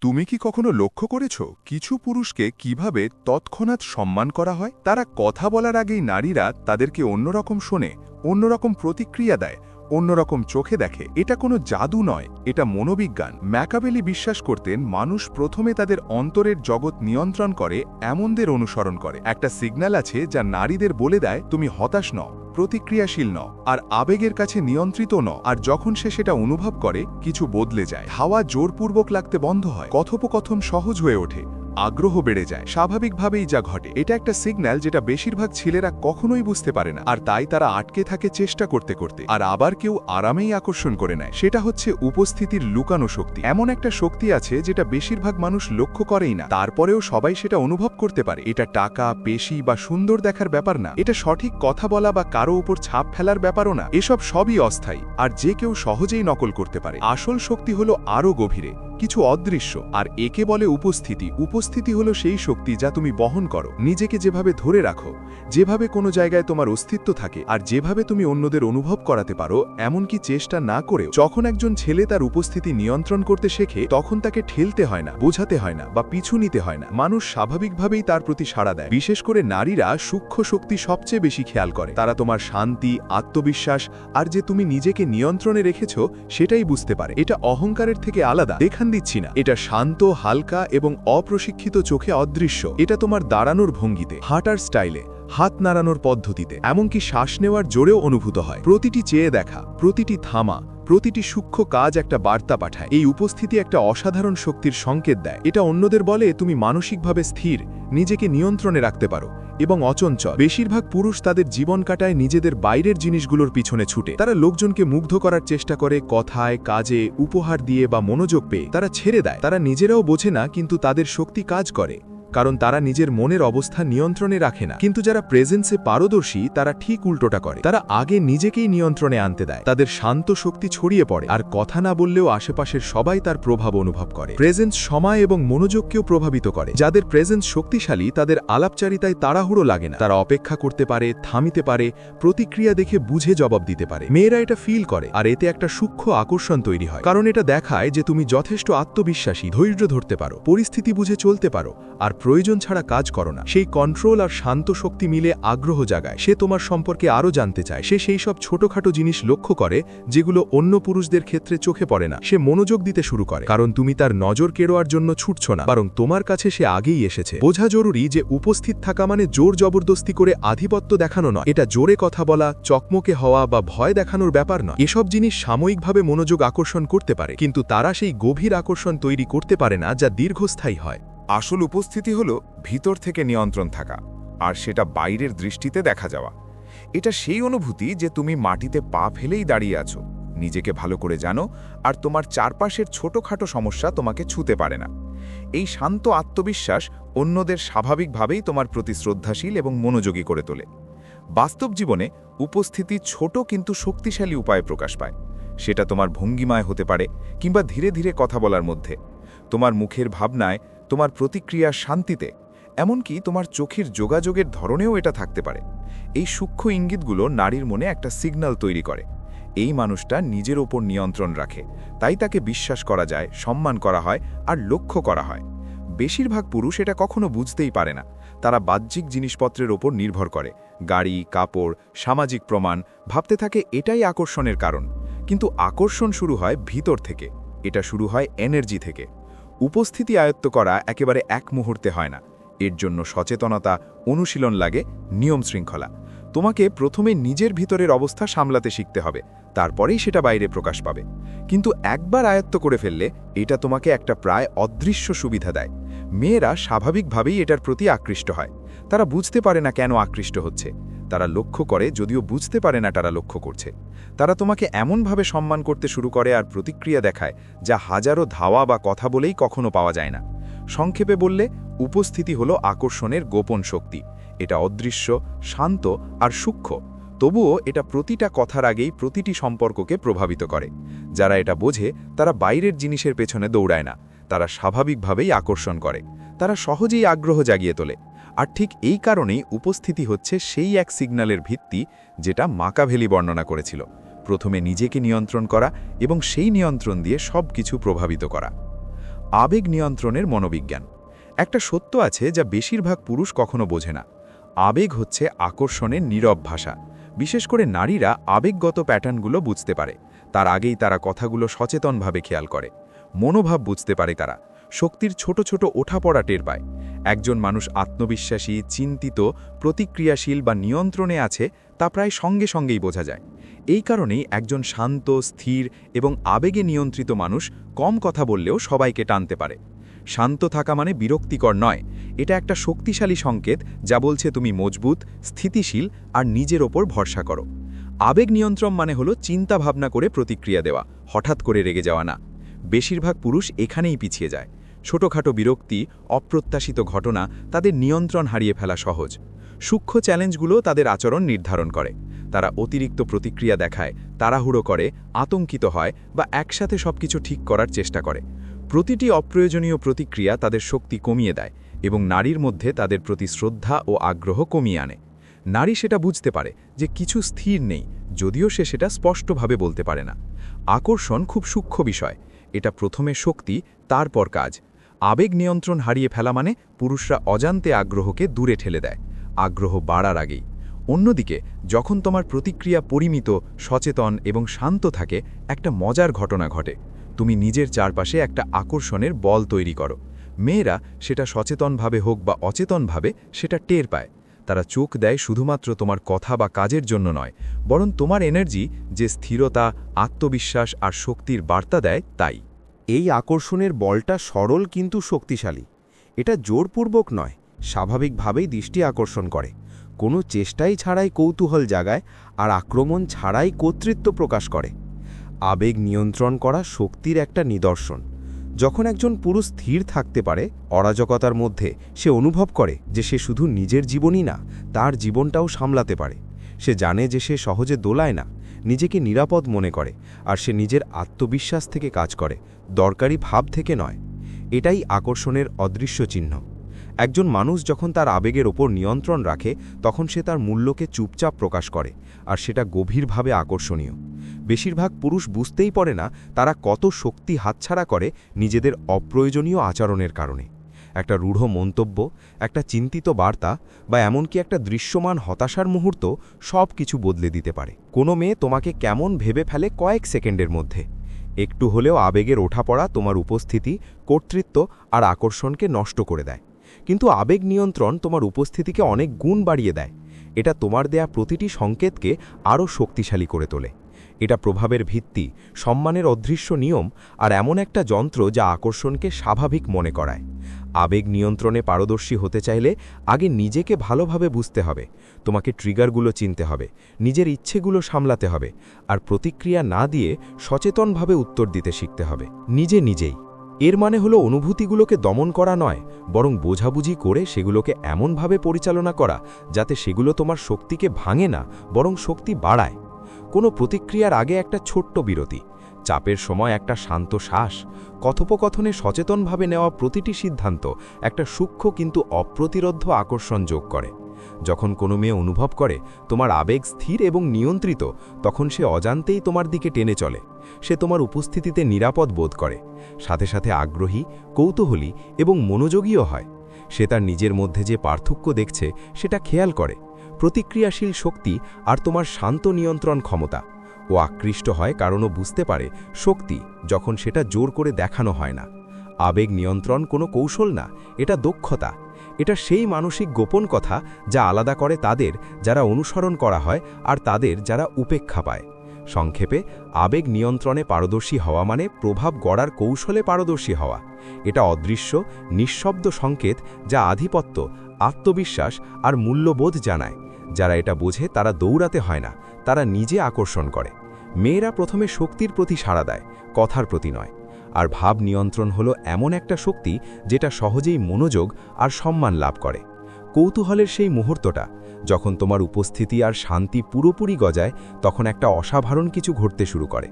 তুমি কি কখনো লক্ষ্য করেছ কিছু পুরুষকে কীভাবে তৎক্ষণাৎ সম্মান করা হয়? তারা কথা বলার আগেই নারীরা তাদেরকে অন্যরকম শোনে, অন্যরকম প্রতিক্রিয়া দেয়, অন্যরকম চোখে দেখে। এটা কোনো জাদু নয়, এটা মনোবিজ্ঞান। ম্যাকাবেলি বিশ্বাস করতেন, মানুষ প্রথমে তাদের অন্তরের জগৎ নিয়ন্ত্রণ করে, এমনদের অনুসরণ করে। একটা সিগন্যাল আছে যা নারীদের বলে দেয়, তুমি হতাশ নও। প্রতিক্রিয়াশীল ন, আর আবেগের কাছে নিয়ন্ত্রিত ন, আর যখন সে সেটা অনুভব করে, কিছু বদলে যায়। হাওয়া জোরপূর্বক লাগতে বন্ধ হয়। কথোপকথন সহজ হয়ে ওঠে। আগ্রহ বেড়ে যায়। স্বাভাবিকভাবেই যা ঘটে, এটা একটা সিগন্যাল যেটা বেশিরভাগ ছেলেরা কখনোই বুঝতে পারে না। আর তাই তারা আটকে থাকে চেষ্টা করতে করতে। আর আবার কেউ আরামেই আকর্ষণ করে নেয়। সেটা হচ্ছে উপস্থিতির লুকানো শক্তি। এমন একটা শক্তি আছে যেটা বেশিরভাগ মানুষ লক্ষ্য করেই না। তারপরেও সবাই সেটা অনুভব করতে পারে। এটা টাকা, পেশি বা সুন্দর দেখার ব্যাপার না। এটা সঠিক কথা বলা বা কারও উপর ছাপ ফেলার ব্যাপারও না। এসব সবই অস্থায়ী। আর যে কেউ সহজেই নকল করতে পারে। আসল শক্তি হলো আরও গভীরে। কিছু অদৃশ্য, আর একে বলে উপস্থিতি। উপস্থিতি হলো সেই শক্তি যা তুমি বহন করো। নিজেকে যেভাবে ধরে রাখো, যেভাবে কোনো জায়গায় তোমার অস্তিত্ব থাকে, আর যেভাবে তুমি অন্যদের অনুভব করাতে পারো, এমনকি চেষ্টা না করেও। যখন একজন ছেলে তার উপস্থিতি নিয়ন্ত্রণ করতে শেখে, তখন তাকে ঠেলতে হয় না, বোঝাতে হয় না, বা পিছু নিতে হয় না। মানুষ স্বাভাবিকভাবেই তার প্রতি সাড়া দেয়। বিশেষ করে নারীরা সূক্ষ্ম শক্তি সবচেয়ে বেশি খেয়াল করে। তারা তোমার শান্তি, আত্মবিশ্বাস, আর যে তুমি নিজেকে নিয়ন্ত্রণে রেখেছ, সেটাই বুঝতে পারে। এটা অহংকারের থেকে আলাদা। দেখান দিচ্ছি না। এটা শান্ত, হালকা এবং অপ্রশিক্ষিত চোখে অদৃশ্য। এটা তোমার দাঁড়ানোর ভঙ্গিতে, হাঁটার স্টাইলে, হাত নাড়ানোর পদ্ধতিতে। এমনকি শ্বাস নেওয়ার জোরেও অনুভূত হয়। প্রতিটি চেয়ে দেখা, প্রতিটি থামা প্রতিটি সূক্ষ্ম কাজ একটা বার্তা পাঠায়। এই উপস্থিতি একটা অসাধারণ শক্তির সংকেত দেয়। এটা অন্যদের বলে, তুমি মানসিকভাবে স্থির, নিজেকে নিয়ন্ত্রণে রাখতে পারো এবং অচঞ্চল। বেশিরভাগ পুরুষ তাদের জীবন কাটায় নিজেদের বাইরের জিনিসগুলোর পিছনে ছুটে। তারা লোকজনকে মুগ্ধ করার চেষ্টা করে, কথায়, কাজে, উপহার দিয়ে বা মনোযোগ পেয়ে। তারা ছেড়ে দেয়। তারা নিজেরাও বোঝে না, কিন্তু তাদের শক্তি কাজ করে। কারণ তারা নিজের মনের অবস্থা নিয়ন্ত্রণে রাখে না। কিন্তু যারা প্রেজেন্সে পারদর্শী, তারা ঠিক উল্টোটা করে। তারা আগে নিজেকেই নিয়ন্ত্রণে আনতে দেয়। তাদের শান্ত শক্তি ছড়িয়ে পড়ে। আর কথা না বললেও আশেপাশের সবাই তার প্রভাব অনুভব করে। প্রেজেন্স সময় এবং মনোযোগকেও প্রভাবিত করে। যাদের প্রেজেন্স শক্তিশালী, তাদের আলাপচারিতায় তাড়াহুড়ো লাগে না। তারা অপেক্ষা করতে পারে, থামিতে পারে, প্রতিক্রিয়া দেখে বুঝে জবাব দিতে পারে। মেয়েরা এটা ফিল করে। আর এতে একটা সূক্ষ্ম আকর্ষণ তৈরি হয়। কারণ এটা দেখায় যে তুমি যথেষ্ট আত্মবিশ্বাসী, ধৈর্য ধরতে পারো, পরিস্থিতি বুঝে চলতে পারো। আর প্রয়োজন ছাড়া কাজ করো না। সেই কন্ট্রোল আর শান্ত শক্তি মিলে আগ্রহ জাগায়। সে তোমার সম্পর্কে আরও জানতে চায়। সে সেই সব ছোটখাটো জিনিস লক্ষ্য করে, যেগুলো অন্য পুরুষদের ক্ষেত্রে চোখে পড়ে না। সে মনোযোগ দিতে শুরু করে। কারণ তুমি তার নজর কেড়োয়ার জন্য ছুটছ না, বরং তোমার কাছে সে আগেই এসেছে। বোঝা জরুরি যে উপস্থিত থাকা মানে জোর জবরদস্তি করে আধিপত্য দেখানো নয়। এটা জোরে কথা বলা, চকমকে হওয়া বা ভয় দেখানোর ব্যাপার নয়। এসব জিনিস সাময়িকভাবে মনোযোগ আকর্ষণ করতে পারে, কিন্তু তারা সেই গভীর আকর্ষণ তৈরি করতে পারে না, যা দীর্ঘস্থায়ী হয়। আসল উপস্থিতি হল ভিতর থেকে নিয়ন্ত্রণ থাকা, আর সেটা বাইরের দৃষ্টিতে দেখা যাওয়া। এটা সেই অনুভূতি যে তুমি মাটিতে পা ফেলেই দাঁড়িয়ে আছো, নিজেকে ভালো করে জানো, আর তোমার চারপাশের ছোটখাটো সমস্যা তোমাকে ছুতে পারে না। এই শান্ত আত্মবিশ্বাস অন্যদের স্বাভাবিকভাবেই তোমার প্রতি শ্রদ্ধাশীল এবং মনোযোগী করে তোলে। বাস্তব জীবনে উপস্থিতি ছোট কিন্তু শক্তিশালী উপায়ে প্রকাশ পায়। সেটা তোমার ভঙ্গিমায় হতে পারে, কিংবা ধীরে ধীরে কথা বলার মধ্যে। তোমার মুখের ভাবনায় তোমার প্রতিক্রিয়া শান্তিতে, এমনকি তোমার চোখের যোগাযোগের ধরনেও এটা থাকতে পারে। এই সূক্ষ্ম ইঙ্গিতগুলো নারীর মনে একটা সিগন্যাল তৈরি করে। এই মানুষটা নিজের ওপর নিয়ন্ত্রণ রাখে, তাই তাকে বিশ্বাস করা যায়, সম্মান করা হয়, আর লক্ষ্য করা হয়। বেশিরভাগ পুরুষ এটা কখনো বুঝতেই পারে না। তারা বাহ্যিক জিনিসপত্রের ওপর নির্ভর করে, গাড়ি, কাপড়, সামাজিক প্রমাণ, ভাবতে থাকে এটাই আকর্ষণের কারণ। কিন্তু আকর্ষণ শুরু হয় ভিতর থেকে, এটা শুরু হয় এনার্জি থেকে। উপস্থিতি আয়ত্ত করা একেবারে এক মুহূর্তে হয় না। এর জন্য সচেতনতা, অনুশীলন লাগে, নিয়ম শৃঙ্খলা। তোমাকে প্রথমে নিজের ভিতরের অবস্থা সামলাতে শিখতে হবে, তারপরেই সেটা বাইরে প্রকাশ পাবে। কিন্তু একবার আয়ত্ত করে ফেললে এটা তোমাকে একটা প্রায় অদৃশ্য সুবিধা দেয়। মেয়েরা স্বাভাবিকভাবেই এটার প্রতি আকৃষ্ট হয়। তারা বুঝতে পারে না কেন আকৃষ্ট হচ্ছে। তারা লক্ষ্য করে যদিও বুঝতে পারে না তারা লক্ষ্য করছে। তারা তোমাকে এমনভাবে সম্মান করতে শুরু করে আর প্রতিক্রিয়া দেখায়, যা হাজারো ধাওয়া বা কথা বলেই কখনো পাওয়া যায় না। সংক্ষেপে বললে, উপস্থিতি হলো আকর্ষণের গোপন শক্তি। এটা অদৃশ্য, শান্ত আর সূক্ষ্ম। তবুও এটা প্রতিটা কথার আগেই প্রতিটি সম্পর্ককে প্রভাবিত করে। যারা এটা বোঝে, তারা বাইরের জিনিসের পেছনে দৌড়ায় না। তারা স্বাভাবিকভাবেই আকর্ষণ করে। তারা সহজেই আগ্রহ জাগিয়ে তোলে। আর ঠিক এই কারণেই উপস্থিতি হচ্ছে সেই এক সিগন্যালের ভিত্তি যেটা মাকাভেলি বর্ণনা করেছিল। প্রথমে নিজেকে নিয়ন্ত্রণ করা এবং সেই নিয়ন্ত্রণ দিয়ে সব কিছু প্রভাবিত করা। আবেগ নিয়ন্ত্রণের মনোবিজ্ঞান। একটা সত্য আছে যা বেশিরভাগ পুরুষ কখনো বোঝে না। আবেগ হচ্ছে আকর্ষণের নীরব ভাষা। বিশেষ করে নারীরা আবেগগত প্যাটার্নগুলো বুঝতে পারে। তার আগেই তারা কথাগুলো সচেতনভাবে খেয়াল করে। মনোভাব বুঝতে পারে তারা। শক্তির ছোট ছোট ওঠাপড়া টের পায়। একজন মানুষ আত্মবিশ্বাসী, চিন্তিত, প্রতিক্রিয়াশীল বা নিয়ন্ত্রণে আছে তা প্রায় সঙ্গে সঙ্গেই বোঝা যায়। এই কারণেই একজন শান্ত, স্থির এবং আবেগে নিয়ন্ত্রিত মানুষ কম কথা বললেও সবাইকে টানতে পারে। শান্ত থাকা মানে বিরক্তিকর নয়, এটা একটা শক্তিশালী সংকেত যা বলছে তুমি মজবুত, স্থিতিশীল আর নিজের ওপর ভরসা করো। আবেগ নিয়ন্ত্রণ মানে হলো চিন্তা ভাবনা করে প্রতিক্রিয়া দেওয়া, হঠাৎ করে রেগে যাওয়া না। বেশিরভাগ পুরুষ এখানেই পিছিয়ে যায়। ছোটখাটো বিরক্তি, অপ্রত্যাশিত ঘটনা তাদের নিয়ন্ত্রণ হারিয়ে ফেলা সহজ। সূক্ষ্ম চ্যালেঞ্জগুলো তাদের আচরণ নির্ধারণ করে। তারা অতিরিক্ত প্রতিক্রিয়া দেখায়, তাড়াহুড়ো করে, আতঙ্কিত হয় বা একসাথে সবকিছু ঠিক করার চেষ্টা করে। প্রতিটি অপ্রয়োজনীয় প্রতিক্রিয়া তাদের শক্তি কমিয়ে দেয় এবং নারীর মধ্যে তাদের প্রতি শ্রদ্ধা ও আগ্রহ কমিয়ে আনে। নারী সেটা বুঝতে পারে যে কিছু স্থির নেই, যদিও সে সেটা স্পষ্টভাবে বলতে পারে না। আকর্ষণ খুব সূক্ষ্ম বিষয়। এটা প্রথমে শক্তি, তারপর কাজ। আবেগ নিয়ন্ত্রণ হারিয়ে ফেলা মানে পুরুষরা অজান্তে আগ্রহকে দূরে ঠেলে দেয়, আগ্রহ বাড়ার আগেই। অন্যদিকে, যখন তোমার প্রতিক্রিয়া পরিমিত, সচেতন এবং শান্ত থাকে, একটা মজার ঘটনা ঘটে। তুমি নিজের চারপাশে একটা আকর্ষণের বল তৈরি করো। মেয়েরা সেটা সচেতনভাবে হোক বা অচেতনভাবে, সেটা টের পায়। তারা চোখ দেয় শুধুমাত্র তোমার কথা বা কাজের জন্য নয়, বরং তোমার এনার্জি যে স্থিরতা, আত্মবিশ্বাস আর শক্তির বার্তা দেয় তাই। এই আকর্ষণের বলটা সরল কিন্তু শক্তিশালী। এটা জোরপূর্বক নয়, স্বাভাবিকভাবেই দৃষ্টি আকর্ষণ করে। কোনো চেষ্টাই ছাড়াই কৌতূহল জাগায় আর আক্রমণ ছাড়াই কর্তৃত্ব প্রকাশ করে। আবেগ নিয়ন্ত্রণ করা শক্তির একটা নিদর্শন। যখন একজন পুরুষ স্থির থাকতে পারে, অরাজকতার মধ্যে সে অনুভব করে যে সে শুধু নিজের জীবনই না, তার জীবনটাও সামলাতে পারে। সে জানে যে সে সহজে দোলায় না, নিজেকে নিরাপদ মনে করে, আর সে নিজের আত্মবিশ্বাস থেকে কাজ করে। দরকারি ভাব থেকে নয়। এটাই আকর্ষণের অদৃশ্য চিহ্ন। একজন মানুষ যখন তার আবেগের ওপর নিয়ন্ত্রণ রাখে, তখন সে তার মূল্যকে চুপচাপ প্রকাশ করে, আর সেটা গভীরভাবে আকর্ষণীয়। বেশিরভাগ পুরুষ বুঝতেই পারে না, তারা কত শক্তি হাতছাড়া করে নিজেদের অপ্রয়োজনীয় আচরণের কারণে। একটা রূঢ় মন্তব্য, একটা চিন্তিত বার্তা, বা এমনকি একটা দৃশ্যমান হতাশার মুহূর্ত সব কিছু বদলে দিতে পারে। কোনো মেয়ে তোমাকে কেমন ভেবে ফেলে কয়েক সেকেন্ডের মধ্যে। একটু হলেও আবেগের ওঠাপড়া তোমার উপস্থিতি, কর্তৃত্ব আর আকর্ষণকে নষ্ট করে দেয়। কিন্তু আবেগ নিয়ন্ত্রণ তোমার উপস্থিতিকে অনেক গুণ বাড়িয়ে দেয়। এটা তোমার দেয়া প্রতিটি সংকেতকে আরও শক্তিশালী করে তোলে। এটা প্রভাবের ভিত্তি, সম্মানের অদৃশ্য নিয়ম আর এমন একটা যন্ত্র যা আকর্ষণকে স্বাভাবিক মনে করায়। আবেগ নিয়ন্ত্রণে পারদর্শী হতে চাইলে আগে নিজেকে ভালোভাবে বুঝতে হবে। তোমাকে ট্রিগারগুলো চিনতে হবে, নিজের ইচ্ছেগুলো সামলাতে হবে, আর প্রতিক্রিয়া না দিয়ে সচেতনভাবে উত্তর দিতে শিখতে হবে। নিজে নিজেই। এর মানে হলো অনুভূতিগুলোকে দমন করা নয়, বরং বোঝাবুঝি করে সেগুলোকে এমনভাবে পরিচালনা করা, যাতে সেগুলো তোমার শক্তিকে ভাঙে না, বরং শক্তি বাড়ায়। কোনো প্রতিক্রিয়ার আগে একটা ছোট্ট বিরতি। চাপের সময় একটা শান্ত শ্বাস। কথোপকথনে সচেতনভাবে নেওয়া প্রতিটি সিদ্ধান্ত একটা সূক্ষ্ম কিন্তু অপ্রতিরোধ্য আকর্ষণ যোগ করে। যখন কোনো মেয়ে অনুভব করে তোমার আবেগ স্থির এবং নিয়ন্ত্রিত, তখন সে অজান্তেই তোমার দিকে টেনে চলে। সে তোমার উপস্থিতিতে নিরাপদ বোধ করে। সাথে সাথে আগ্রহী, কৌতূহলী এবং মনোযোগীও হয়। সে তার নিজের মধ্যে যে পার্থক্য দেখছে, সেটা খেয়াল করে। প্রতিক্রিয়াশীল শক্তি আর তোমার শান্ত নিয়ন্ত্রণ ক্ষমতা। ও আকৃষ্ট হয় কারণও বুঝতে পারে শক্তি যখন সেটা জোর করে দেখানো হয় না। আবেগ নিয়ন্ত্রণ কোনো কৌশল না, এটা দক্ষতা। এটা সেই মানসিক গোপন কথা যা আলাদা করে তাদের যারা অনুসরণ করা হয় আর তাদের যারা উপেক্ষা পায়। সংক্ষেপে, আবেগ নিয়ন্ত্রণে পারদর্শী হওয়া মানে প্রভাব গড়ার কৌশলে পারদর্শী হওয়া। এটা অদৃশ্য, নিঃশব্দ সংকেত যা আধিপত্য, আত্মবিশ্বাস আর মূল্যবোধ জানায়। যারা এটা বোঝে তারা দৌড়াতে হয় না, তারা নিজে আকর্ষণ করে। মেয়েরা প্রথমে শক্তির প্রতি সাড়া দেয়, কথার প্রতি নয়। আর ভাব নিয়ন্ত্রণ হলো এমন একটা শক্তি যেটা সহজেই মনোযোগ আর সম্মান লাভ করে। কৌতূহলের সেই মুহূর্তটা, যখন তোমার উপস্থিতি আর শান্তি পুরোপুরি গজায়, তখন একটা অসাধারণ কিছু ঘটতে শুরু করে।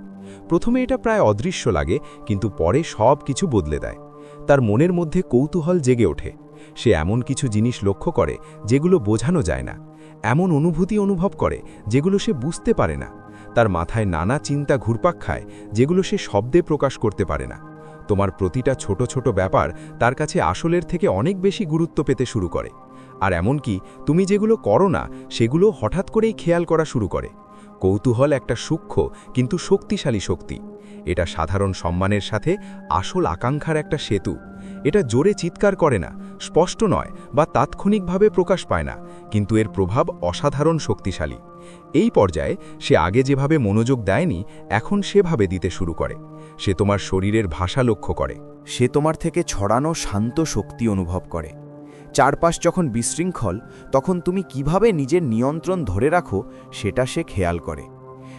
প্রথমে এটা প্রায় অদৃশ্য লাগে, কিন্তু পরে সব কিছু বদলে দেয়। তার মনের মধ্যে কৌতূহল জেগে ওঠে। সে এমন কিছু জিনিস লক্ষ্য করে, যেগুলো বোঝানো যায় না। এমন অনুভূতি অনুভব করে, যেগুলো সে বুঝতে পারে না। তার মাথায় নানা চিন্তা ঘুরপাক খায়, যেগুলো সে শব্দে প্রকাশ করতে পারে না। তোমার প্রতিটা ছোট ছোট ব্যাপার তার কাছে আসলের থেকে অনেক বেশি গুরুত্ব পেতে শুরু করে। আর এমনকি তুমি যেগুলো করো না, সেগুলো হঠাৎ করেই খেয়াল করা শুরু করে। কৌতূহল একটা সূক্ষ্ম, কিন্তু শক্তিশালী শক্তি। এটা সাধারণ সম্মানের সাথে আসল আকাঙ্ক্ষার একটা সেতু। এটা জোরে চিৎকার করে না, স্পষ্ট নয় বা তাৎক্ষণিকভাবে প্রকাশ পায় না, কিন্তু এর প্রভাব অসাধারণ শক্তিশালী। এই পর্যায়ে সে আগে যেভাবে মনোযোগ দেয়নি, এখন সেভাবে দিতে শুরু করে। সে তোমার শরীরের ভাষা লক্ষ্য করে। সে তোমার থেকে ছড়ানো শান্ত শক্তি অনুভব করে। চারপাশ যখন বিশৃঙ্খল, তখন তুমি কীভাবে নিজের নিয়ন্ত্রণ ধরে রাখো, সেটা সে খেয়াল করে।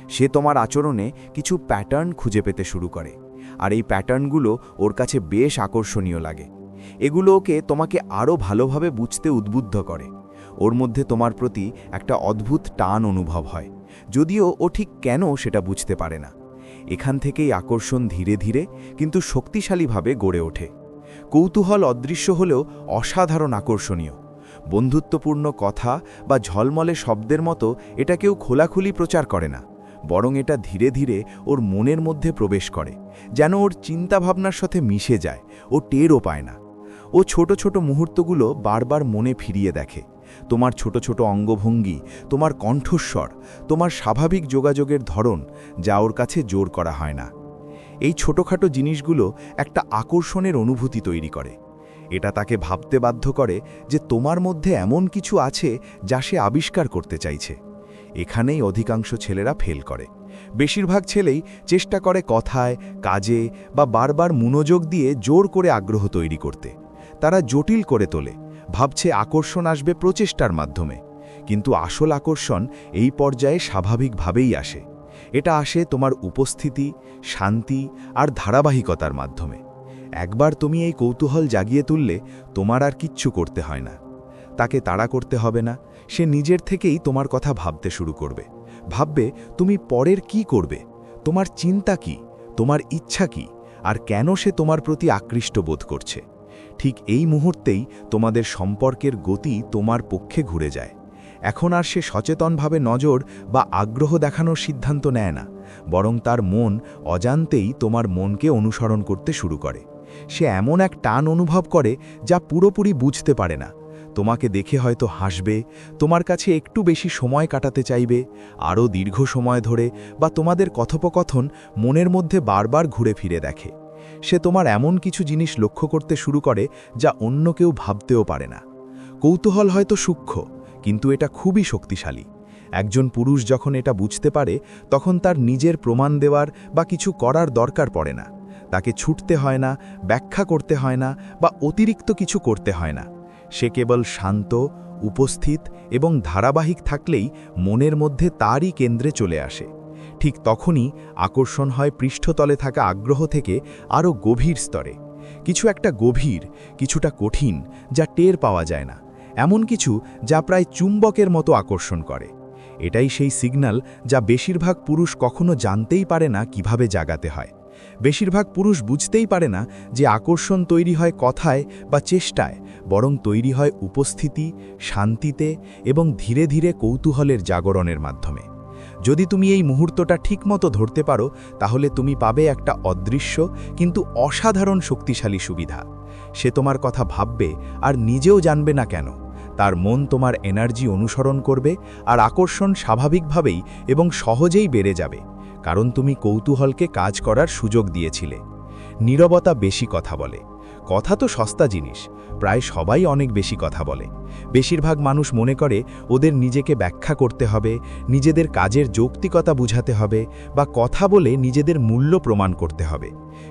সে তোমার আচরণে কিছু প্যাটার্ন খুঁজে পেতে শুরু করে। আর এই প্যাটার্নগুলো ওর কাছে বেশ আকর্ষণীয় লাগে। এগুলো ওকে তোমাকে আরও ভালোভাবে বুঝতে উদ্বুদ্ধ করে। ওর মধ্যে তোমার প্রতি একটা অদ্ভুত টান অনুভব হয়, যদিও ও ঠিক কেন সেটা বুঝতে পারে না। এখান থেকেই আকর্ষণ ধীরে ধীরে, কিন্তু শক্তিশালীভাবে গড়ে ওঠে। কৌতূহল অদৃশ্য হলেও অসাধারণ আকর্ষণীয়। বন্ধুত্বপূর্ণ কথা বা ঝলমলে শব্দের মতো এটা কেউ খোলাখুলি প্রচার করে না। বরং এটা ধীরে ধীরে ওর মনের মধ্যে প্রবেশ করে, যেন ওর চিন্তাভাবনার সাথে মিশে যায়, ও টেরও পায় না। ও ছোট ছোট মুহূর্তগুলো বারবার মনে ফিরিয়ে দেখে, তোমার ছোট ছোট অঙ্গভঙ্গি, তোমার কণ্ঠস্বর, তোমার স্বাভাবিক যোগাযোগের ধরন, যা ওর কাছে জোর করা হয় না। এই ছোটখাটো জিনিসগুলো একটা আকর্ষণের অনুভূতি তৈরি করে। এটা তাকে ভাবতে বাধ্য করে যে তোমার মধ্যে এমন কিছু আছে যা সে আবিষ্কার করতে চাইছে। এখানেই অধিকাংশ ছেলেরা ফেল করে। বেশিরভাগ ছেলেই চেষ্টা করে কথায়, কাজে বা বারবার মনোযোগ দিয়ে জোর করে আগ্রহ তৈরি করতে। তারা জটিল করে তোলে, ভাবছে আকর্ষণ আসবে প্রচেষ্টার মাধ্যমে। কিন্তু আসল আকর্ষণ এই পর্যায়ে স্বাভাবিকভাবেই আসে। এটা আসে তোমার উপস্থিতি, শান্তি আর ধারাবাহিকতার মাধ্যমে। একবার তুমি এই কৌতূহল জাগিয়ে তুললে তোমার আর কিচ্ছু করতে হয় না। তাকে তাড়া করতে হবে না সে নিজের থেকেই তোমার কথা ভাবতে শুরু করবে। ভাববে, তুমি পরের কি করবে? তোমার চিন্তা কি? তোমার ইচ্ছা কি? আর কেন সে তোমার প্রতি আকৃষ্ট বোধ করছে? ঠিক এই মুহূর্তেই তোমাদের সম্পর্কের গতি তোমার পক্ষে ঘুরে যায়। এখন আর সে সচেতনভাবে নজর বা আগ্রহ দেখানোর সিদ্ধান্ত নেয় না, বরং তার মন অজান্তেই তোমার মনকে অনুসরণ করতে শুরু করে। সে এমন এক টান অনুভব করে যা পুরোপুরি বুঝতে পারে না তোমাকে দেখে হয়তো হাসবে, তোমার কাছে একটু বেশি সময় কাটাতে চাইবে, আরও দীর্ঘ সময় ধরে বা তোমাদের কথোপকথন মনের মধ্যে বারবার ঘুরে ফিরে দেখে। সে তোমার এমন কিছু জিনিস লক্ষ্য করতে শুরু করে যা অন্য কেউ ভাবতেও পারে না। কৌতূহল হয়তো সূক্ষ্ম, কিন্তু এটা খুবই শক্তিশালী। একজন পুরুষ যখন এটা বুঝতে পারে, তখন তার নিজের প্রমাণ দেওয়ার বা কিছু করার দরকার পড়ে না। তাকে ছুটতে হয় না, ব্যাখ্যা করতে হয় না বা অতিরিক্ত কিছু করতে হয় না। সে কেবল শান্ত, উপস্থিত এবং ধারাবাহিক থাকলেই মনের মধ্যে তারই কেন্দ্রে চলে আসে। ঠিক তখনই আকর্ষণ হয় পৃষ্ঠতলে থাকা আগ্রহ থেকে আরও গভীর স্তরে। কিছু একটা গভীর, কিছুটা কঠিন, যা টের পাওয়া যায় না। এমন কিছু যা প্রায় চুম্বকের মতো আকর্ষণ করে। এটাই সেই সিগন্যাল যা বেশিরভাগ পুরুষ কখনো জানতেই পারে না কীভাবে জাগাতে হয়। বেশিরভাগ পুরুষ বুঝতেই পারে না যে আকর্ষণ তৈরি হয় কথায় বা চেষ্টায়। বরং তৈরি হয় উপস্থিতি, শান্তিতে এবং ধীরে ধীরে কৌতূহলের জাগরণের মাধ্যমে। যদি তুমি এই মুহূর্তটা ঠিকমতো ধরতে পারো, তাহলে তুমি পাবে একটা অদৃশ্য কিন্তু অসাধারণ শক্তিশালী সুবিধা। সে তোমার কথা ভাববে আর নিজেও জানবে না কেন। তার মন তোমার এনার্জি অনুসরণ করবে আর আকর্ষণ স্বাভাবিকভাবেই এবং সহজেই বেড়ে যাবে, কারণ তুমি কৌতূহলকে কাজ করার সুযোগ দিয়েছিলে। নীরবতা বেশি কথা বলে। কথা তো সস্তা জিনিস, প্রায় সবাই অনেক বেশি কথা বলে। বেশিরভাগ মানুষ মনে করে ওদের নিজেকে ব্যাখ্যা করতে হবে, নিজেদের কাজের যৌক্তিকতা বুঝাতে হবে বা কথা বলে নিজেদের মূল্য প্রমাণ করতে হবে।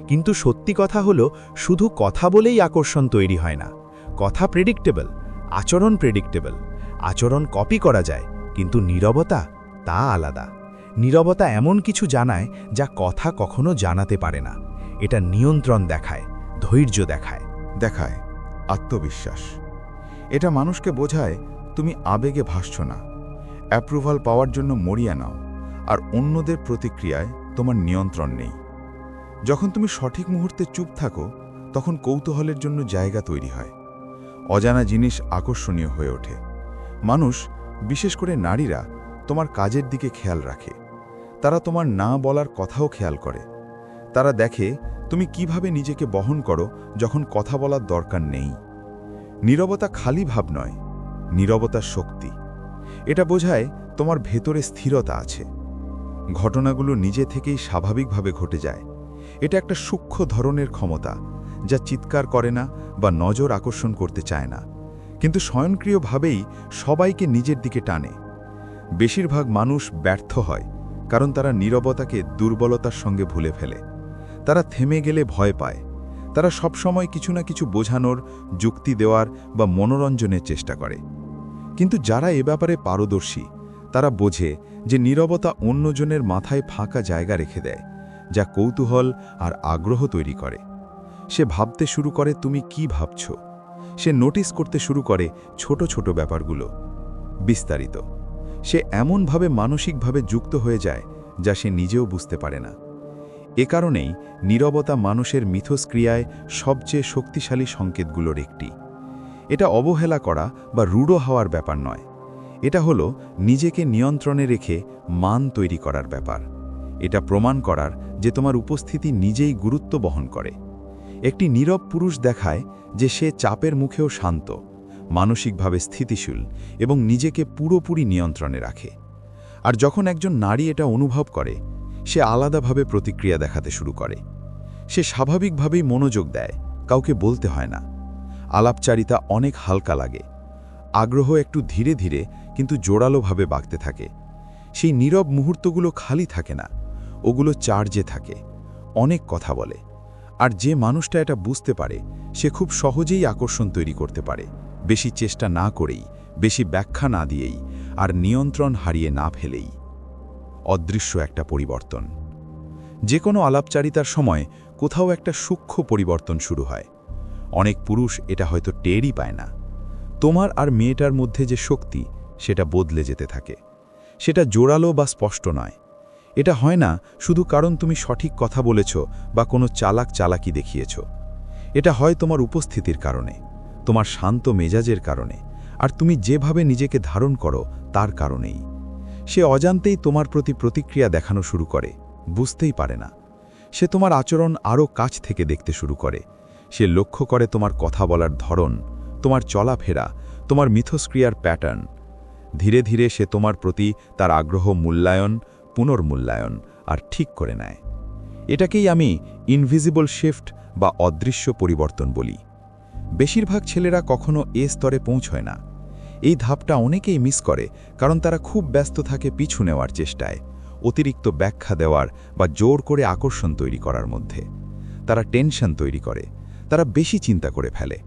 কিন্তু সত্যি কথা হলো, শুধু কথা বলেই আকর্ষণ তৈরি হয় না। কথা প্রেডিক্টেবল আচরণ প্রেডিক্টেবল আচরণ কপি করা যায়, কিন্তু নীরবতা তা আলাদা। নীরবতা এমন কিছু জানায় যা কথা কখনো জানাতে পারে না। এটা নিয়ন্ত্রণ দেখায়। ধৈর্য দেখায়। দেখায়। আত্মবিশ্বাস। এটা মানুষকে বোঝায়, তুমি আবেগে ভাসছ না। অ্যাপ্রুভাল পাওয়ার জন্য মরিয়া নাও। আর অন্যদের প্রতিক্রিয়ায় তোমার নিয়ন্ত্রণ নেই। যখন তুমি সঠিক মুহূর্তে চুপ থাকো, তখন কৌতূহলের জন্য জায়গা তৈরি হয়। অজানা জিনিস আকর্ষণীয় হয়ে ওঠে। মানুষ, বিশেষ করে নারীরা, তোমার কাজের দিকে খেয়াল রাখে। তারা তোমার না বলার কথাও খেয়াল করে। তারা দেখে তুমি কীভাবে নিজেকে বহন করো যখন কথা বলার দরকার নেই? নীরবতা খালি ভাব নয়, নীরবতা শক্তি। এটা বোঝায় তোমার ভেতরে স্থিরতা আছে। ঘটনাগুলো নিজে থেকেই স্বাভাবিকভাবে ঘটে যায়। এটা একটা সূক্ষ্ম ধরনের ক্ষমতা যা চিৎকার করে না বা নজর আকর্ষণ করতে চায় না। কিন্তু স্বয়ংক্রিয়ভাবেই সবাইকে নিজের দিকে টানে। বেশিরভাগ মানুষ ব্যর্থ হয় কারণ তারা নীরবতাকে দুর্বলতার সঙ্গে ভুলে ফেলে। তারা থেমে গেলে ভয় পায়। তারা সবসময় কিছু না কিছু বোঝানোর, যুক্তি দেওয়ার বা মনোরঞ্জনের চেষ্টা করে। কিন্তু যারা এ ব্যাপারে পারদর্শী, তারা বোঝে যে নীরবতা অন্যজনের মাথায় ফাঁকা জায়গা রেখে দেয়, যা কৌতূহল আর আগ্রহ তৈরি করে। সে ভাবতে শুরু করে, তুমি কি ভাবছ? সে নোটিস করতে শুরু করে, ছোট ছোট ব্যাপারগুলো। বিস্তারিত। সে এমনভাবে মানসিকভাবে যুক্ত হয়ে যায়, যা সে নিজেও বুঝতে পারে না। এ কারণেই নীরবতা মানুষের মিথস্ক্রিয়ায় সবচেয়ে শক্তিশালী সংকেতগুলোর একটি। এটা অবহেলা করা বা রূঢ় হওয়ার ব্যাপার নয়। এটা হলো নিজেকে নিয়ন্ত্রণে রেখে মান তৈরি করার ব্যাপার। এটা প্রমাণ করার যে তোমার উপস্থিতি নিজেই গুরুত্ব বহন করে। একটি নীরব পুরুষ দেখায় যে সে চাপের মুখেও শান্ত, মানসিকভাবে স্থিতিশীল এবং নিজেকে পুরোপুরি নিয়ন্ত্রণে রাখে। আর যখন একজন নারী এটা অনুভব করে সে আলাদাভাবে প্রতিক্রিয়া দেখাতে শুরু করে। সে স্বাভাবিকভাবেই মনোযোগ দেয়, কাউকে বলতে হয় না। আলাপচারিতা অনেক হালকা লাগে। আগ্রহ একটু ধীরে ধীরে, কিন্তু জোরালোভাবে বাগতে থাকে। সেই নীরব মুহূর্তগুলো খালি থাকে না, ওগুলো চার্জে থাকে। অনেক কথা বলে। আর যে মানুষটা এটা বুঝতে পারে, সে খুব সহজেই আকর্ষণ তৈরি করতে পারে। বেশি চেষ্টা না করেই, বেশি ব্যাখ্যা না দিয়েই, আর নিয়ন্ত্রণ হারিয়ে না ফেলেই। অদৃশ্য একটা পরিবর্তন। যে কোনো আলাপচারিতার সময় কোথাও একটা সূক্ষ্ম পরিবর্তন শুরু হয়। অনেক পুরুষ এটা হয়তো টেরই পায় না। তোমার আর মেয়েটার মধ্যে যে শক্তি, সেটা বদলে যেতে থাকে। সেটা জোরালো বা স্পষ্ট নয়। এটা হয় না শুধু কারণ তুমি সঠিক কথা বলেছ বা কোনো চালাক চালাকি দেখিয়েছ। এটা হয় তোমার উপস্থিতির কারণে, তোমার শান্ত মেজাজের কারণে, আর তুমি যেভাবে নিজেকে ধারণ করো, তার কারণেই। সে অজান্তেই তোমার প্রতি প্রতিক্রিয়া দেখানো শুরু করে। বুঝতেই পারে না। সে তোমার আচরণ আরও কাছ থেকে দেখতে শুরু করে। সে লক্ষ্য করে তোমার কথা বলার ধরন, তোমার চলাফেরা, তোমার মিথস্ক্রিয়ার প্যাটার্ন। ধীরে ধীরে সে তোমার প্রতি তার আগ্রহ মূল্যায়ন, পুনর্মূল্যায়ন আর ঠিক করে নেয়। এটাকেই আমি ইনভিজিবল শিফট বা অদৃশ্য পরিবর্তন বলি। বেশিরভাগ ছেলেরা কখনো এ স্তরে পৌঁছয় না। এই ধাপটা অনেকেই মিস করে, কারণ তারা খুব ব্যস্ত থাকে পিছু নেওয়ার চেষ্টায়, অতিরিক্ত ব্যাখ্যা দেওয়ার বা জোর করে আকর্ষণ তৈরি করার মধ্যে। তারা টেনশন তৈরি করে, তারা বেশি চিন্তা করে ফেলে,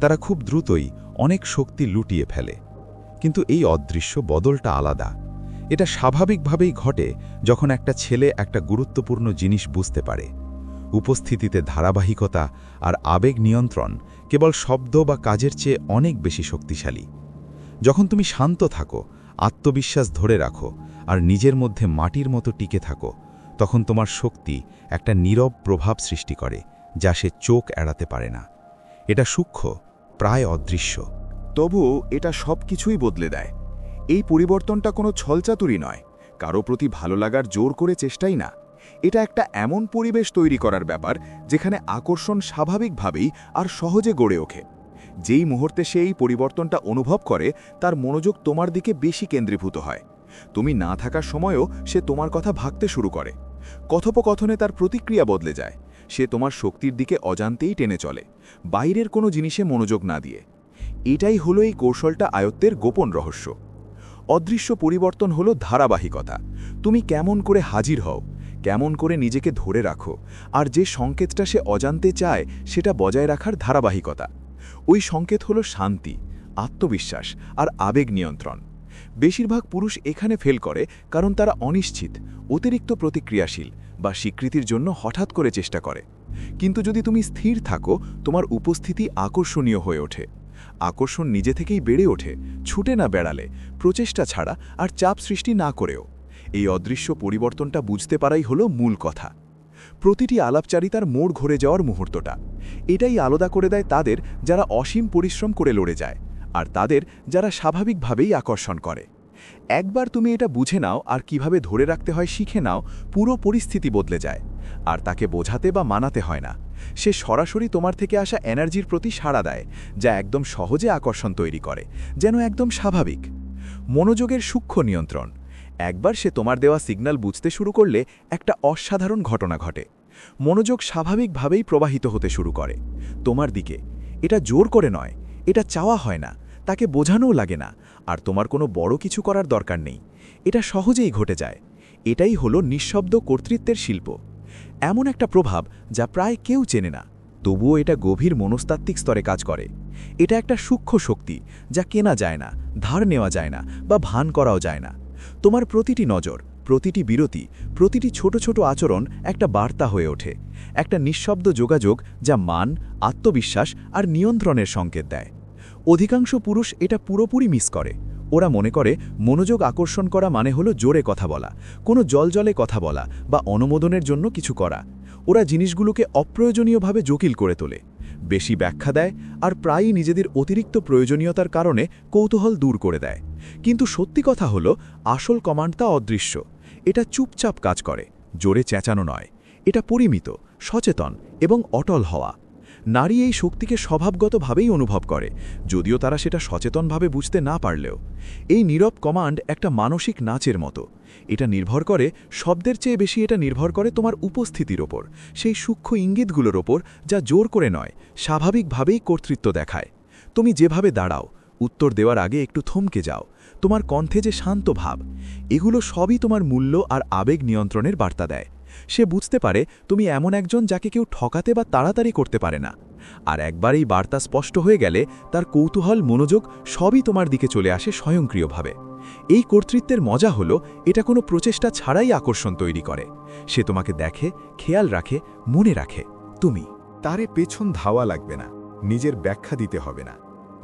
তারা খুব দ্রুতই অনেক শক্তি লুটিয়ে ফেলে। কিন্তু এই অদৃশ্য বদলটা আলাদা। এটা স্বাভাবিকভাবেই ঘটে যখন একটা ছেলে একটা গুরুত্বপূর্ণ জিনিস বুঝতে পারে। উপস্থিতিতে ধারাবাহিকতা আর আবেগ নিয়ন্ত্রণ কেবল শব্দ বা কাজের চেয়ে অনেক বেশি শক্তিশালী। যখন তুমি শান্ত থাকো, আত্মবিশ্বাস ধরে রাখো আর নিজের মধ্যে মাটির মতো টিকে থাকো, তখন তোমার শক্তি একটা নীরব প্রভাব সৃষ্টি করে, যা সে চোখ এড়াতে পারে না। এটা সূক্ষ্ম, প্রায় অদৃশ্য। তবুও এটা সব কিছুই বদলে দেয়। এই পরিবর্তনটা কোনো ছলচাতুরি নয়, কারও প্রতি ভালো লাগার জোর করে চেষ্টাই না। এটা একটা এমন পরিবেশ তৈরি করার ব্যাপার, যেখানে আকর্ষণ স্বাভাবিকভাবেই আর সহজে গড়ে ওঠে। যেই মুহূর্তে সে এই পরিবর্তনটা অনুভব করে, তার মনোযোগ তোমার দিকে বেশি কেন্দ্রীভূত হয়। তুমি না থাকার সময়ও সে তোমার কথা ভাবতে শুরু করে। কথোপকথনে তার প্রতিক্রিয়া বদলে যায়। সে তোমার শক্তির দিকে অজান্তেই টেনে চলে। বাইরের কোনো জিনিসে মনোযোগ না দিয়ে। এটাই হলো এই কৌশলটা আয়ত্তের গোপন রহস্য। অদৃশ্য পরিবর্তন হলো ধারাবাহিকতা। তুমি কেমন করে হাজির হও, কেমন করে নিজেকে ধরে রাখো, আর যে সংকেতটা সে অজান্তে চায়, সেটা বজায় রাখার ধারাবাহিকতা। ওই সংকেত হলো শান্তি, আত্মবিশ্বাস আর আবেগ নিয়ন্ত্রণ। বেশিরভাগ পুরুষ এখানে ফেল করে কারণ তারা অনিশ্চিত, অতিরিক্ত প্রতিক্রিয়াশীল বা স্বীকৃতির জন্য হঠাৎ করে চেষ্টা করে। কিন্তু যদি তুমি স্থির থাকো, তোমার উপস্থিতি আকর্ষণীয় হয়ে ওঠে। আকর্ষণ নিজে থেকেই বেড়ে ওঠে, ছুটে না বেড়ালে, প্রচেষ্টা ছাড়া আর চাপ সৃষ্টি না করেও। এই অদৃশ্য পরিবর্তনটা বুঝতে পারাই হলো মূল কথা। প্রতিটি আলাপচারিতার মোড় ঘুরে যাওয়ার মুহূর্তটা। এটাই আলাদা করে দেয় তাদের যারা অসীম পরিশ্রম করে লড়ে যায়, আর তাদের যারা স্বাভাবিকভাবেই আকর্ষণ করে। একবার তুমি এটা বুঝে নাও আর কীভাবে ধরে রাখতে হয় শিখে নাও, পুরো পরিস্থিতি বদলে যায়। আর তাকে বোঝাতে বা মানাতে হয় না। সে সরাসরি তোমার থেকে আসা এনার্জির প্রতি সাড়া দেয়, যা একদম সহজে আকর্ষণ তৈরি করে, যেন একদম স্বাভাবিক। মনোযোগের সূক্ষ্ম নিয়ন্ত্রণ একবার সে তোমার দেওয়া সিগন্যাল বুঝতে শুরু করলে একটা অসাধারণ ঘটনা ঘটে। মনোযোগ স্বাভাবিকভাবেই প্রবাহিত হতে শুরু করে। তোমার দিকে, এটা জোর করে নয়, এটা চাওয়া হয় না, তাকে বোঝানোও লাগে না, আর তোমার কোনো বড় কিছু করার দরকার নেই। এটা সহজেই ঘটে যায়। এটাই হলো নিঃশব্দ কর্তৃত্বের শিল্প। এমন একটা প্রভাব যা প্রায় কেউ চেনে না, তবুও এটা গভীর মনস্তাত্ত্বিক স্তরে কাজ করে। এটা একটা সূক্ষ্ম শক্তি যা কেনা যায় না, ধার নেওয়া যায় না বা ভান করাও যায় না। তোমার প্রতিটি নজর, প্রতিটি বিরতি, প্রতিটি ছোট ছোট আচরণ একটা বার্তা হয়ে ওঠে। একটা নিঃশব্দ যোগাযোগ যা মান, আত্মবিশ্বাস আর নিয়ন্ত্রণের সংকেত দেয়। অধিকাংশ পুরুষ এটা পুরোপুরি মিস করে। ওরা মনে করে মনোযোগ আকর্ষণ করা মানে হলো জোরে কথা বলা, কোনো জলজলে কথা বলা বা অনুমোদনের জন্য কিছু করা। ওরা জিনিসগুলোকে অপ্রয়োজনীয়ভাবে জটিল করে তোলে। বেশি ব্যাখ্যা দেয় আর প্রায়ই নিজেদের অতিরিক্ত প্রয়োজনীয়তার কারণে কৌতূহল দূর করে দেয়। কিন্তু সত্যি কথা হলো, আসল কমান্ডটা অদৃশ্য। এটা চুপচাপ কাজ করে, জোরে চেঁচানো নয়। এটা পরিমিত, সচেতন এবং অটল হওয়া। নারী এই শক্তিকে স্বভাবগতভাবেই অনুভব করে, যদিও তারা সেটা সচেতনভাবে বুঝতে না পারলেও। এই নীরব কমান্ড একটা মানসিক নাচের মতো এটা নির্ভর করে, শব্দের চেয়ে বেশি এটা নির্ভর করে তোমার উপস্থিতির ওপর, সেই সূক্ষ্ম ইঙ্গিতগুলোর ওপর, যা জোর করে নয়, স্বাভাবিকভাবেই কর্তৃত্ব দেখায়। তুমি যেভাবে দাঁড়াও, উত্তর দেওয়ার আগে একটু থমকে যাও, তোমার কণ্ঠে যে শান্ত ভাব, এগুলো সবই তোমার মূল্য আর আবেগ নিয়ন্ত্রণের বার্তা দেয়। সে বুঝতে পারে, তুমি এমন একজন যাকে কেউ ঠকাতে বা তাড়াতাড়ি করতে পারে না। আর একবার এই বার্তা স্পষ্ট হয়ে গেলে, তার কৌতূহল, মনোযোগ সবই তোমার দিকে চলে আসে স্বয়ংক্রিয়ভাবে। এই কর্তৃত্বের মজা হলো, এটা কোনো প্রচেষ্টা ছাড়াই আকর্ষণ তৈরি করে। সে তোমাকে দেখে, খেয়াল রাখে, মনে রাখে। তুমি। তারে পেছন ধাওয়া লাগবে না। নিজের ব্যাখ্যা দিতে হবে না।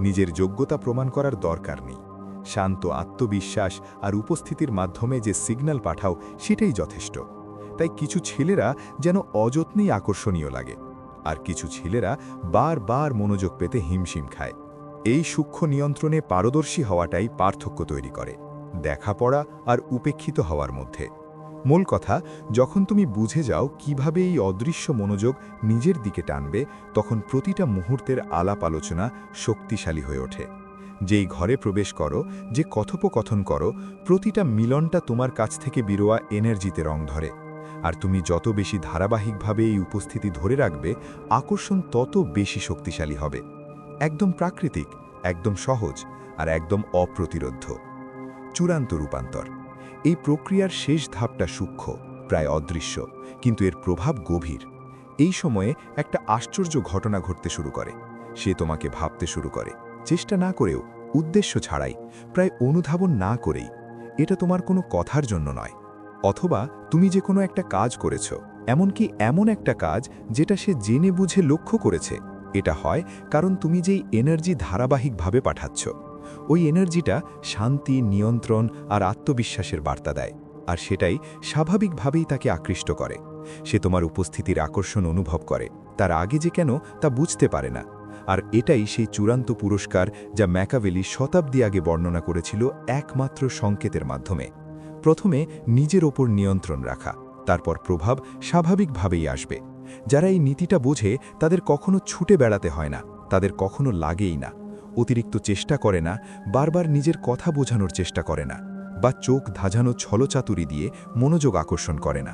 নিজের যোগ্যতা প্রমাণ করার দরকার নেই। শান্ত আত্মবিশ্বাস আর উপস্থিতির মাধ্যমে যে সিগন্যাল পাঠাও, সেটাই যথেষ্ট। তাই কিছু ছেলেরা যেন অযত্নেই আকর্ষণীয় লাগে। আর কিছু ছেলেরা বারবার মনোযোগ পেতে হিমশিম খায়। এই সূক্ষ্ম নিয়ন্ত্রণে পারদর্শী হওয়াটাই পার্থক্য তৈরি করে, দেখাপড়া আর উপেক্ষিত হওয়ার মধ্যে। মূল কথা, যখন তুমি বুঝে যাও কীভাবে এই অদৃশ্য মনোযোগ নিজের দিকে টানবে, তখন প্রতিটা মুহূর্তের আলাপ আলোচনা শক্তিশালী হয়ে ওঠে। যেই ঘরে প্রবেশ করো, যে কথোপকথন করো, প্রতিটা মিলনটা তোমার কাছ থেকে বিরোয়া এনার্জিতে রং ধরে। আর তুমি যত বেশি ধারাবাহিকভাবে এই উপস্থিতি ধরে রাখবে, আকর্ষণ তত বেশি শক্তিশালী হবে। একদম প্রাকৃতিক, একদম সহজ আর একদম অপ্রতিরোধ্য। চূড়ান্ত রূপান্তর। এই প্রক্রিয়ার শেষ ধাপটা সূক্ষ্ম, প্রায় অদৃশ্য, কিন্তু এর প্রভাব গভীর। এই সময়ে একটা আশ্চর্য ঘটনা ঘটতে শুরু করে। সে তোমাকে ভাবতে শুরু করে। চেষ্টা না করেও, উদ্দেশ্য ছাড়াই, প্রায় অনুধাবন না করেই। এটা তোমার কোনো কথার জন্য নয়। অথবা তুমি যে কোনো একটা কাজ করেছ, এমনকি এমন একটা কাজ যেটা সে জেনে বুঝে লক্ষ্য করেছে। এটা হয় কারণ তুমি যেই এনার্জি ধারাবাহিকভাবে পাঠাচ্ছ, ওই এনার্জিটা শান্তি, নিয়ন্ত্রণ আর আত্মবিশ্বাসের বার্তা দেয় আর সেটাই স্বাভাবিকভাবেই তাকে আকৃষ্ট করে। সে তোমার উপস্থিতির আকর্ষণ অনুভব করে, তার আগে যে কেন তা বুঝতে পারে না। আর এটাই সেই চূড়ান্ত পুরস্কার যা ম্যাকাভেলি শতাব্দী আগে বর্ণনা করেছিল একমাত্র সংকেতের মাধ্যমে। প্রথমে নিজের ওপর নিয়ন্ত্রণ রাখা, তারপর প্রভাব স্বাভাবিকভাবেই আসবে। যারা এই নীতিটা বোঝে তাদের কখনো ছুটে বেড়াতে হয় না, তাদের কখনো লাগেই না। অতিরিক্ত চেষ্টা করে না, বারবার নিজের কথা বোঝানোর চেষ্টা করে না বা চোখ ধাজানো ছলচাতুরি দিয়ে মনোযোগ আকর্ষণ করে না।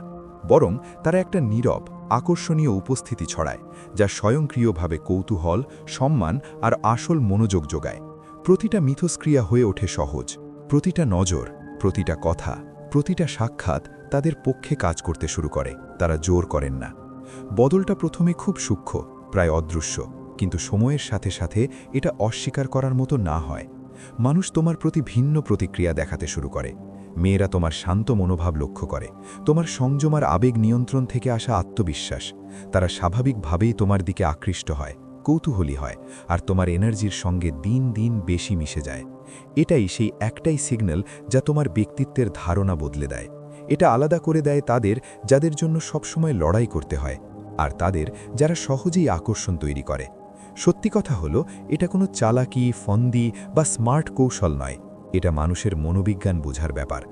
বরং তারা একটা নীরব, আকর্ষণীয় উপস্থিতি ছড়ায়, যা স্বয়ংক্রিয়ভাবে কৌতূহল, সম্মান আর আসল মনোযোগ যোগায়। প্রতিটা মিথস্ক্রিয়া হয়ে ওঠে সহজ, প্রতিটা নজর, প্রতিটা কথা, প্রতিটা সাক্ষাৎ তাদের পক্ষে কাজ করতে শুরু করে, তারা জোর করেন না। বদলটা প্রথমে খুব সূক্ষ্ম, প্রায় অদৃশ্য, কিন্তু সময়ের সাথে সাথে এটা অস্বীকার করার মতো না হয়। মানুষ তোমার প্রতি ভিন্ন প্রতিক্রিয়া দেখাতে শুরু করে। মেয়েরা তোমার শান্ত মনোভাব লক্ষ্য করে। তোমার সংযমার আবেগ নিয়ন্ত্রণ থেকে আসা আত্মবিশ্বাস। তারা স্বাভাবিকভাবেই তোমার দিকে আকৃষ্ট হয়, কৌতূহলী হয়, আর তোমার এনার্জির সঙ্গে দিন দিন বেশি মিশে যায়। এটাই সেই একটাই সিগন্যাল যা তোমার ব্যক্তিত্বের ধারণা বদলে দেয়। এটা আলাদা করে দেয় তাদের যাদের জন্য সবসময় লড়াই করতে হয়, আর তাদের যারা সহজেই আকর্ষণ তৈরি করে। সত্যি কথা হলো, এটা কোনো চালাকি, ফন্দি বা স্মার্ট কৌশল নয়। এটা মানুষের মনোবিজ্ঞান বোঝার ব্যাপার,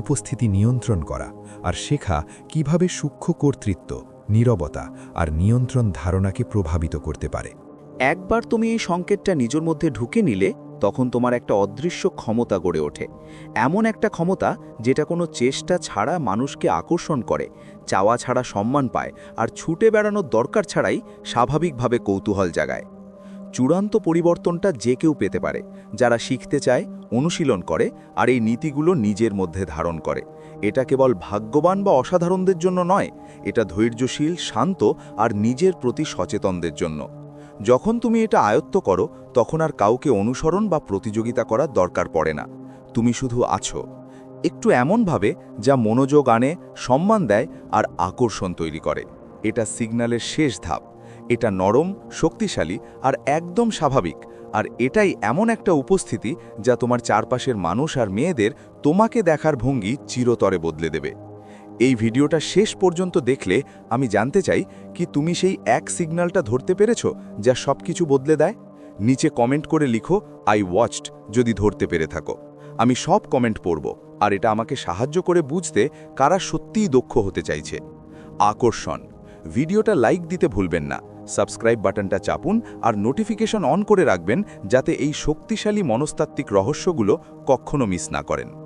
উপস্থিতি নিয়ন্ত্রণ করা, আর শেখা কীভাবে সূক্ষ্ম কর্তৃত্ব, নীরবতা আর নিয়ন্ত্রণ ধারণাকে প্রভাবিত করতে পারে। একবার তুমি এই সংকেতটা নিজের মধ্যে ঢুকে নিলে তখন তোমার একটা অদৃশ্য ক্ষমতা গড়ে ওঠে। এমন একটা ক্ষমতা যেটা কোনো চেষ্টা ছাড়া মানুষকে আকর্ষণ করে, চাওয়া ছাড়া সম্মান পায় আর ছুটে বেড়ানোর দরকার ছাড়াই স্বাভাবিকভাবে কৌতূহল জাগায়। চূড়ান্ত পরিবর্তনটা যে কেউ পেতে পারে, যারা শিখতে চায়, অনুশীলন করে আর এই নীতিগুলো নিজের মধ্যে ধারণ করে। এটা কেবল ভাগ্যবান বা অসাধারণদের জন্য নয়, এটা ধৈর্যশীল, শান্ত আর নিজের প্রতি সচেতনদের জন্য। যখন তুমি এটা আয়ত্ত করো, তখন আর কাউকে অনুসরণ বা প্রতিযোগিতা করার দরকার পড়ে না। তুমি শুধু আছো। একটু এমনভাবে যা মনোযোগ আনে, সম্মান দেয় আর আকর্ষণ তৈরি করে। এটা সিগন্যালের শেষ ধাপ। এটা নরম, শক্তিশালী আর একদম স্বাভাবিক। আর এটাই এমন একটা উপস্থিতি যা তোমার চারপাশের মানুষ আর মেয়েদের তোমাকে দেখার ভঙ্গি চিরতরে বদলে দেবে। এই ভিডিওটা শেষ পর্যন্ত দেখলে আমি জানতে চাই কি তুমি সেই এক সিগন্যালটা ধরতে পেরেছ যা সব কিছু বদলে দেয়? নিচে কমেন্ট করে লিখো আই ওয়াচড যদি ধরতে পেরে থাকো। আমি সব কমেন্ট পড়ব, আর এটা আমাকে সাহায্য করে বুঝতে কারা সত্যিই দক্ষ হতে চাইছে। আকর্ষণ। ভিডিওটা লাইক দিতে ভুলবেন না, সাবস্ক্রাইব বাটনটা চাপুন, আর নোটিফিকেশন অন করে রাখবেন যাতে এই শক্তিশালী মনস্তাত্ত্বিক রহস্যগুলো কখনো মিস না করেন।